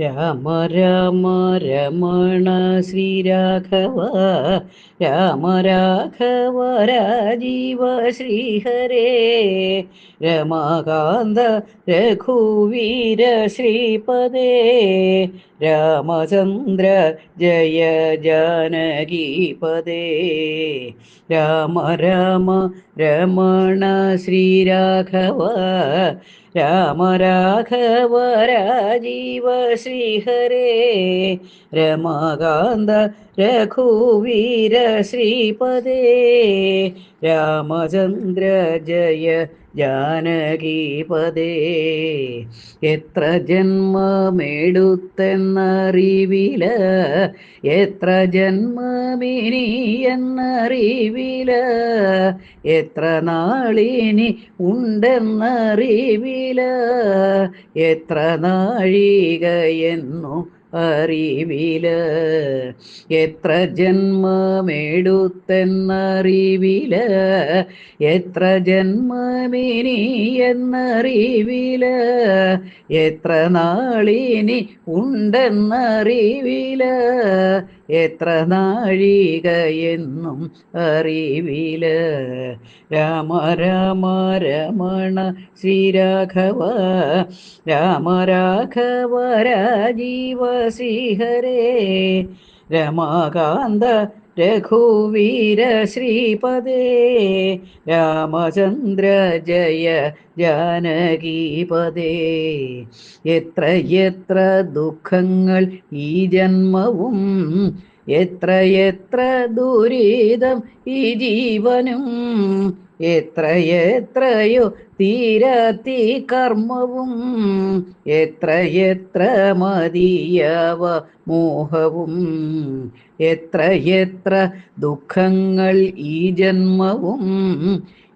രാമ രാമ രമണ ശ്രീരാഘവ രാമ രാഘവ രാജീവ ശ്രീഹരേ രമാകാന്ത രഘുവീര ശ്രീപദേ രാമചന്ദ്ര ജയ ജാനകീപദേ രാമ രാമ രമണ ശ്രീരാഘവ രാമ രാഘവ രാജീവ ശ്രീഹരേ രമാകാന്ത രഘുവീര ശ്രീപദേ രാമചന്ദ്ര ജയ ജാനകീപദേ. എത്ര ജന്മമെടുത്തെന്നറിവില എത്ര ജന്മമിനി എന്നറിവില എത്ര നാളിനി ഉണ്ടെന്നറിവില. എത്ര നാഴിക എന്നു അറിവില എത്ര ജന്മമെടുത്തെന്നറിവിൽ എത്ര ജന്മമിനി എന്നറിവിൽ എത്ര നാളിനി ഉണ്ടെന്നറിവിൽ എത്ര നാഴിക എന്നും അറിവിൽ. രാമ രാമ രമണ ശ്രീരാഘവ രാമ രാഘവ രാജീവ ശ്രീഹരേ. രമാകാന്ത രഘുവീര ശ്രീപദേ. രാമചന്ദ്ര ജയ ജാനകീപദേ എത്ര എത്ര ദുഃഖങ്ങൾ ഈ ജന്മവും എത്ര എത്ര ദുരിതം ഈ ജീവനും എത്ര എത്രയോ തീരാത്തി കർമ്മവും എത്ര എത്ര മതിയവ മോഹവും എത്ര എത്ര ദുഃഖങ്ങൾ ഈ ജന്മവും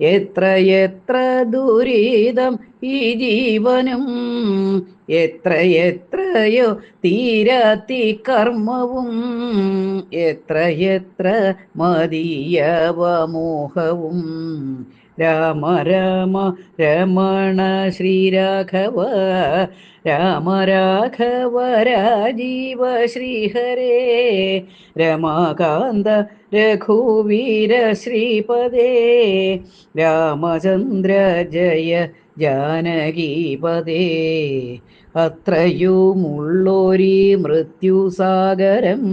എത്ര എത്ര ദുരിതം ഈ ജീവനും എത്ര എത്രയോ തീരാത്തി കർമ്മവും എത്ര എത്ര മോഹവും രാമ രാമ രമണ ശ്രീരാഘവ രാമ രാഘവ രാജീവ ശ്രീഹരേ രമാകാന്ത രഘുവീര ശ്രീപദേ രാമചന്ദ്ര ജയ ജാനകീപദേ അത്രയുമുള്ളൊരി മൃത്യുസാഗരം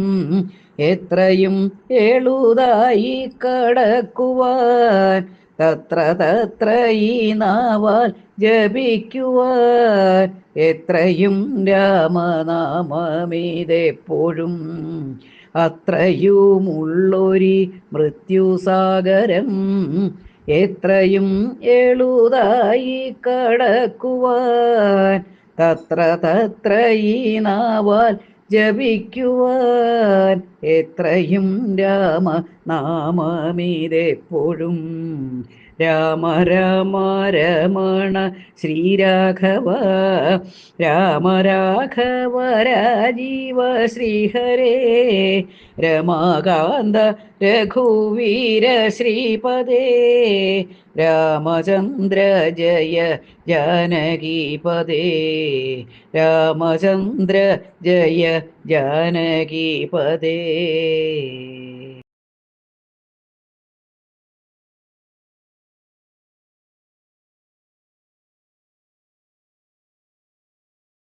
എത്രയും എളുതായി കടക്കുവാൻ തത്ര തത്ര ഈ നാവാൽ ജപിക്കുവാൻ. എത്രയും രാമനാമമേതെപ്പോഴും അത്രയുമുള്ളൊരി മൃത്യുസാഗരം എത്രയും എളുതായി കടക്കുവാൻ. തത്ര തത്ര ഈ നാവാൽ ജപിക്കുവാൻ എത്രയും രാമ നാമമീതെപ്പോഴും രാമ രാമ രമണ ശ്രീരാഘവ രാമ രാഘവ രാജീവ ശ്രീഹരേ രമാകാന്ത രഘുവീര ശ്രീപദേ രാമചന്ദ്ര ജയ ജാനകീപദേ രാമചന്ദ്ര ജയ ജാനകീപദേ